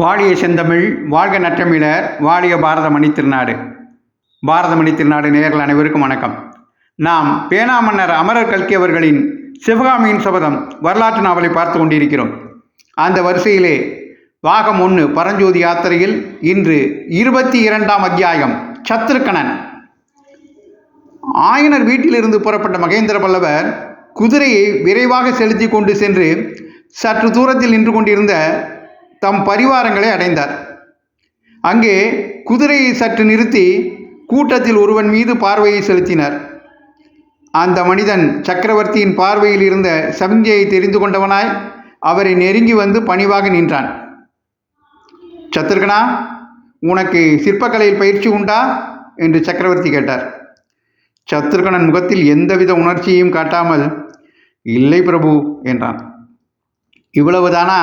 வாழிய செந்தமிழ் வாழ்க நற்றமிழர் வாழிய பாரத மணி திருநாடு. பாரதமணி திருநாடு நேயர்கள் அனைவருக்கும் வணக்கம். நாம் பேனா மன்னர் அமரர் கல்கி அவர்களின் சிவகாமியின் சபதம் வரலாற்று நாவலை பார்த்து கொண்டிருக்கிறோம். அந்த வரிசையிலே வாகம் ஒன்று பரஞ்சோதி யாத்திரையில் இன்று இருபத்தி இரண்டாம் அத்தியாயம் சத்ருக்கணன். ஆயனர் வீட்டிலிருந்து புறப்பட்ட மகேந்திர பல்லவர் குதிரையை விரைவாக செலுத்தி கொண்டு சென்று சற்று தூரத்தில் நின்று கொண்டிருந்த தம் பரிவாரங்களை அடைந்தார். அங்கே குதிரையை சற்று நிறுத்தி கூட்டத்தில் ஒருவன் மீது பார்வையை செலுத்தினார். அந்த மனிதன் சக்கரவர்த்தியின் பார்வையில் இருந்த சமிஞ்சையை தெரிந்து கொண்டவனாய் அவரை நெருங்கி வந்து பணிவாக நின்றான். சத்ருகனா உனக்கு சிற்பக்கலையில் பயிற்சி உண்டா? என்று சக்கரவர்த்தி கேட்டார். சத்ருகணன் முகத்தில் எந்தவித உணர்ச்சியையும் காட்டாமல் இல்லை பிரபு என்றான். இவ்வளவுதானா?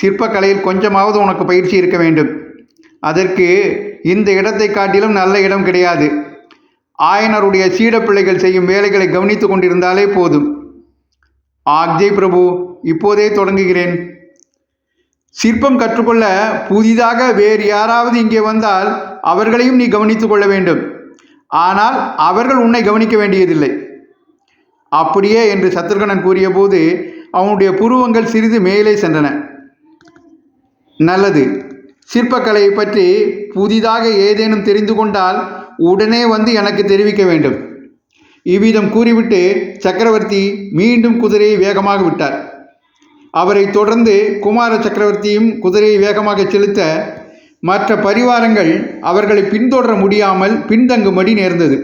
சிற்பக்கலையில் கொஞ்சமாவது உனக்கு பயிற்சி இருக்க வேண்டும். அதற்கு இந்த இடத்தை காட்டிலும் நல்ல இடம் கிடையாது. ஆயனருடைய சீடப்பிள்ளைகள் செய்யும் வேலைகளை கவனித்து கொண்டிருந்தாலே போதும். ஆக்ஜய் பிரபு இப்போதே தொடங்குகிறேன். சிற்பம் கற்றுக்கொள்ள புதிதாக வேறு யாராவது இங்கே வந்தால் அவர்களையும் நீ கவனித்துக் கொள்ள வேண்டும். ஆனால் அவர்கள் உன்னை கவனிக்க வேண்டியதில்லை. அப்படியே என்று சத்ருகனன் கூறியபோது அவனுடைய புருவங்கள் சிறிது மேலே சென்றன. நல்லது. சிற்பக்கலையை பற்றி புதிதாக ஏதேனும் தெரிந்து கொண்டால் உடனே வந்து எனக்கு தெரிவிக்க வேண்டும். இவ்விதம் கூறிவிட்டு சக்கரவர்த்தி மீண்டும் குதிரையை வேகமாக விட்டார். அவரை தொடர்ந்து குமார சக்கரவர்த்தியும் குதிரையை வேகமாக செலுத்த மற்ற பரிவாரங்கள் அவர்களை பின்தொடர முடியாமல் பின்தங்கும்படி நேர்ந்தது.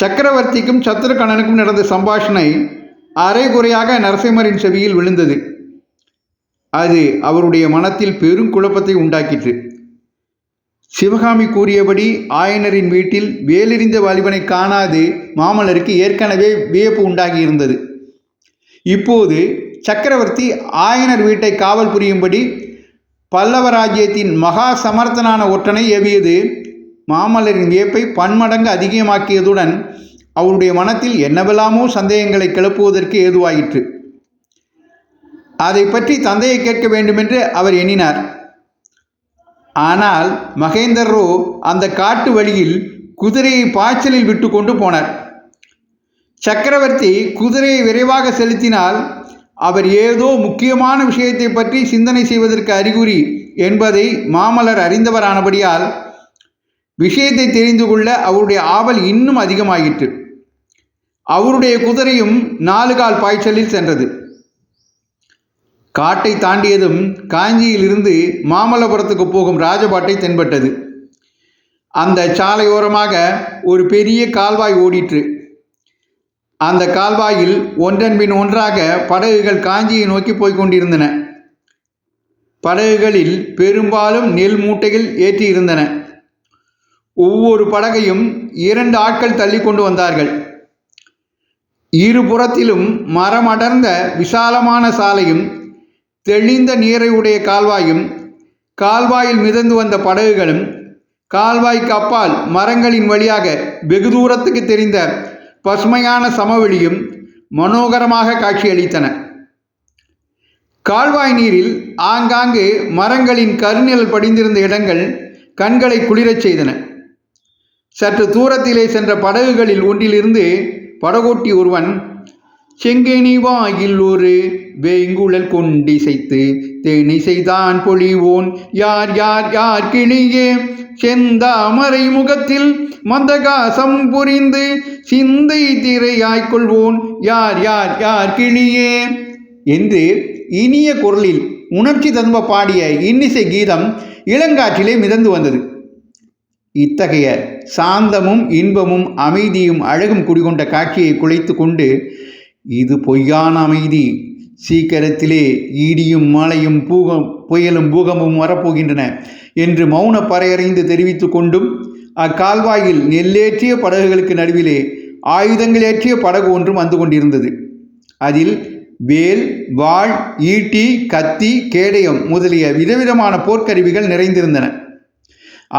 சக்கரவர்த்திக்கும் சத்ருகணனுக்கும் நடந்த சம்பாஷணை அரைகுறையாக நரசிம்மரின் செவியில் விழுந்தது. அது அவருடைய மனத்தில் பெரும் குழப்பத்தை உண்டாக்கிற்று. சிவகாமி கூறியபடி ஆயனரின் வீட்டில் வேலெறிந்த வாலிபனை காணாது மாமல்லருக்கு ஏற்கனவே வியப்பு உண்டாகியிருந்தது. இப்போது சக்கரவர்த்தி ஆயனர் வீட்டை காவல் புரியும்படி பல்லவ ராஜ்யத்தின் மகா சமர்த்தனான ஒற்றனை ஏவியது மாமல்லரின் வியப்பை பன்மடங்கு அதிகமாக்கியதுடன் அவருடைய மனத்தில் என்னவெல்லாமோ சந்தேகங்களை கிளப்புவதற்கு ஏதுவாயிற்று. அதை பற்றி தந்தையை கேட்க வேண்டுமென்று அவர் எண்ணினார். ஆனால் மகேந்தரோ அந்த காட்டு வழியில் குதிரையை பாய்ச்சலில் விட்டு கொண்டு போனார். சக்கரவர்த்தி குதிரையை விரைவாக செலுத்தினால் அவர் ஏதோ முக்கியமான விஷயத்தை பற்றி சிந்தனை செய்வதற்கு அறிகுறி என்பதை மாமலர் அறிந்தவரானபடியால் விஷயத்தை தெரிந்து கொள்ள அவருடைய ஆவல் இன்னும் அதிகமாகிற்று அவருடைய குதிரையும் நாலு கால் பாய்ச்சலில் சென்றது. காட்டை தாண்டியதும் காஞ்சியிலிருந்து மாமல்லபுரத்துக்கு போகும் ராஜபாட்டை தென்பட்டது. அந்த சாலையோரமாக ஒரு பெரிய கால்வாய் ஓடிற்று. அந்த கால்வாயில் ஒன்றன் பின் ஒன்றாக படகுகள் காஞ்சியை நோக்கி போய்க் கொண்டிருந்தன. படகுகளில் பெரும்பாலும் நெல் மூட்டைகள் ஏற்றியிருந்தன. ஒவ்வொரு படகையும் இரண்டு ஆட்கள் தள்ளி கொண்டு வந்தார்கள். இருபுறத்திலும் மரமடர்ந்த விசாலமான சாலையும் தெளிந்த நீரை உடைய கால்வாயும் கால்வாயில் மிதந்து வந்த படகுகளும் கால்வாய்க்கு அப்பால் மரங்களின் வழியாக வெகு தூரத்துக்கு தெரிந்த பசுமையான சமவெளியும் மனோகரமாக காட்சியளித்தன. கால்வாய் நீரில் ஆங்காங்கு மரங்களின் கருநிழல் படிந்திருந்த இடங்கள் கண்களை குளிரச் செய்தன. சற்று தூரத்திலே சென்ற படகுகளில் ஒன்றிலிருந்து படகோட்டி ஒருவன் செங்கேணி வாயில் ஒரு வேங்குழல் கொண்டிசைத்து தேனிசைதான் பொழிவோன் யார் யார் யார் கிளியே? செந்தாமரை முகத்தில் மந்தகாசம் புரிந்து சிந்தை திரையாய்க் கொள்வோன் யார் யார் யார் கிளியே என்று இனிய குரலில் உணர்ச்சி ததும்ப பாடிய இன்னிசை கீதம் இளங்காற்றிலே மிதந்து வந்தது. இத்தகைய சாந்தமும் இன்பமும் அமைதியும் அழகும் குடிகொண்ட காட்சியை குலைத்து கொண்டு இது பொய்யான அமைதி. சீக்கிரத்திலே ஈடியும் மழையும் பூகம் புயலும் பூகமும் வரப்போகின்றன என்று மௌன பறையறைந்து தெரிவித்து கொண்டும் அக்கால்வாயில் நெல்லேற்றிய படகுகளுக்கு நடுவிலே ஆயுதங்கள் ஏற்றிய படகு ஒன்றும் வந்து கொண்டிருந்தது. அதில் வேல் வாள் ஈட்டி கத்தி கேடயம் முதலிய விதவிதமான போர்க்கருவிகள் நிறைந்திருந்தன.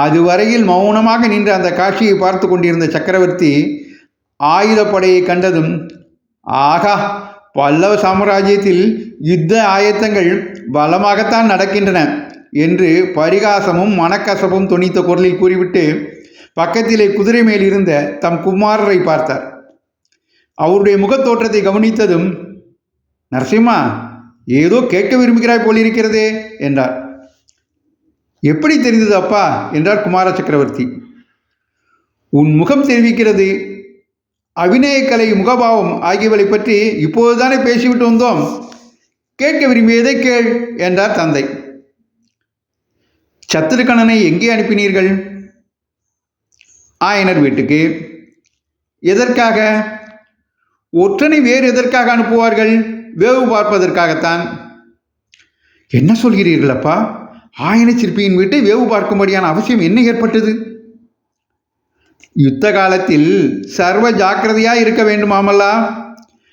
அதுவரையில் மௌனமாக நின்ற அந்த காட்சியை பார்த்து கொண்டிருந்த சக்கரவர்த்தி ஆயுதப்படையை கண்டதும் ஆகா பல்லவ சாம்ராஜ்யத்தில் யுத்த ஆயத்தங்கள் பலமாகத்தான் நடக்கின்றன என்று பரிகாசமும் மனக்கசப்பும் துணித்த குரலில் கூறிவிட்டு பக்கத்திலே குதிரை மேல் இருந்த தம் குமாரரை பார்த்தார். அவருடைய முகத்தோற்றத்தை கவனித்ததும் நரசிம்மா ஏதோ கேட்க விரும்புகிறாய் போலிருக்கிறதே என்றார். எப்படி தெரிந்தது அப்பா? என்றார் குமார சக்கரவர்த்தி. உன் முகம் தெரிவிக்கிறது அபிநயக்கலை முகபாவம் ஆகியவளை பற்றி இப்போதுதானே பேசிவிட்டு வந்தோம். கேட்க விரும்பியதை கேள் என்றார் தந்தை. சத்துருக்கணனை எங்கே அனுப்பினீர்கள்? ஆயனர் வீட்டுக்கு. எதற்காக? ஒற்றனை வேறு எதற்காக அனுப்புவார்கள்? வேவு பார்ப்பதற்காகத்தான். என்ன சொல்கிறீர்களப்பா? ஆயனச் ஆயன சிற்பியின் வீட்டை வேவு பார்க்கும்படியான அவசியம் என்ன ஏற்பட்டது? யுத்த காலத்தில் சர்வ ஜாக்கிரதையாக இருக்க வேண்டுமாமல்லா?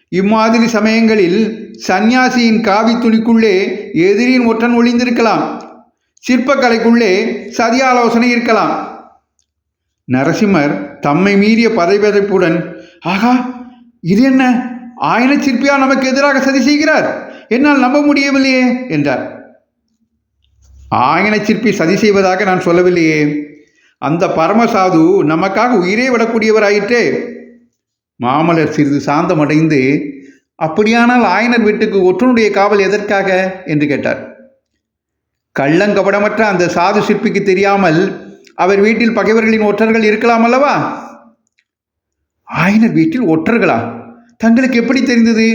இம்மாதிரி சமயங்களில் சந்நியாசியின் காவி துணிக்குள்ளே எதிரின் ஒற்றன் ஒளிந்திருக்கலாம். சிற்பக்கலைக்குள்ளே சதி ஆலோசனை இருக்கலாம். நரசிம்மர் தம்மை மீறிய பதைபதைப்புடன் ஆகா இது என்ன? ஆயன சிற்பியா நமக்கு எதிராக சதி செய்கிறார்? என்னால் நம்ப முடியவில்லையே என்றார். ஆயன சிற்பி சதி செய்வதாக நான் சொல்லவில்லையே. அந்த பரமசாது நமக்காக உயிரே விடக்கூடியவராயிற்றே. மாமலர் சிறிது சாந்தமடைந்து அப்படியானால் ஆயனர் வீட்டுக்கு ஒற்றனுடைய காவல் எதற்காக? என்று கேட்டார். கள்ளங்கபடமற்ற அந்த சாது சிற்பிக்கு தெரியாமல் அவர் வீட்டில் பகைவர்களின் ஒற்றர்கள் இருக்கலாம் அல்லவா? ஆயனர் வீட்டில் ஒற்றர்களா? தங்களுக்கு எப்படி தெரிந்தது?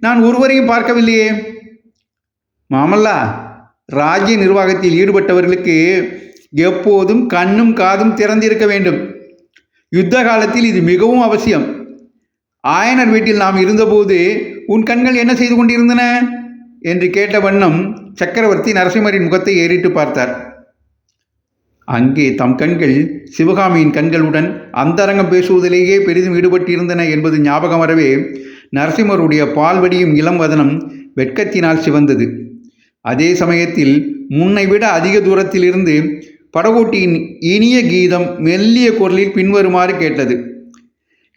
நான் ஒருவரையும் பார்க்கவில்லையே. மாமல்லா ராஜ்ய நிர்வாகத்தில் ஈடுபட்டவர்களுக்கு எப்போதும் கண்ணும் காதும் திறந்திருக்க வேண்டும். யுத்த காலத்தில் இது மிகவும் அவசியம். ஆயனர் வீட்டில் நாம் இருந்தபோது உன் கண்கள் என்ன செய்து கொண்டிருந்தன? என்று கேட்ட வண்ணம் சக்கரவர்த்தி நரசிம்மரின் முகத்தை ஏறிட்டு பார்த்தார். அங்கே தம் கண்கள் சிவகாமியின் கண்களுடன் அந்தரங்கம் பேசுவதிலேயே பெரிதும் ஈடுபட்டிருந்தன என்பது ஞாபகம் வரவே நரசிம்மருடைய பால்வடியும் இளம் வதனம் வெட்கத்தினால் சிவந்தது. அதே சமயத்தில் முன்னை விட அதிக தூரத்திலிருந்து படகோட்டியின் இனிய கீதம் மெல்லிய குரலில் பின்வருமாறு கேட்டது.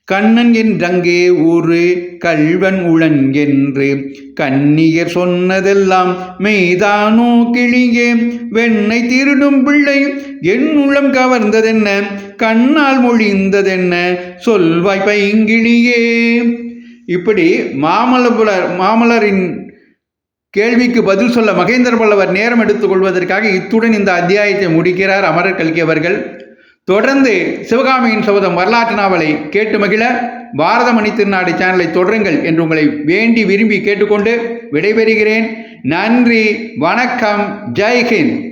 கண்ணன் என்றங்கே ஒரு கல்வன் உளன் என்று கன்னியர் சொன்னதெல்லாம் மெய்தானோ கிளியே. வெண்ணை திருடும் பிள்ளை என் உளம் கவர்ந்ததென்ன? கண்ணால் மொழிந்ததென்ன? சொல்வாய் பைங்கிளியே இப்படி மாமல்லபுலர் மாமலரின் கேள்விக்கு பதில் சொல்ல மகேந்திர பல்லவர் நேரம் எடுத்துக்கொள்வதற்காக இத்துடன் இந்த அத்தியாயத்தை முடிக்கிறார் அமரர் கல்கி அவர்கள். தொடர்ந்து சிவகாமியின் சபதம் வரலாற்று நாவலை கேட்டு மகிழ பாரதமணி திருநாடு சேனலை தொடருங்கள் என்று உங்களை வேண்டி விரும்பி கேட்டுக்கொண்டு விடைபெறுகிறேன். நன்றி வணக்கம் ஜெய்ஹிந்த்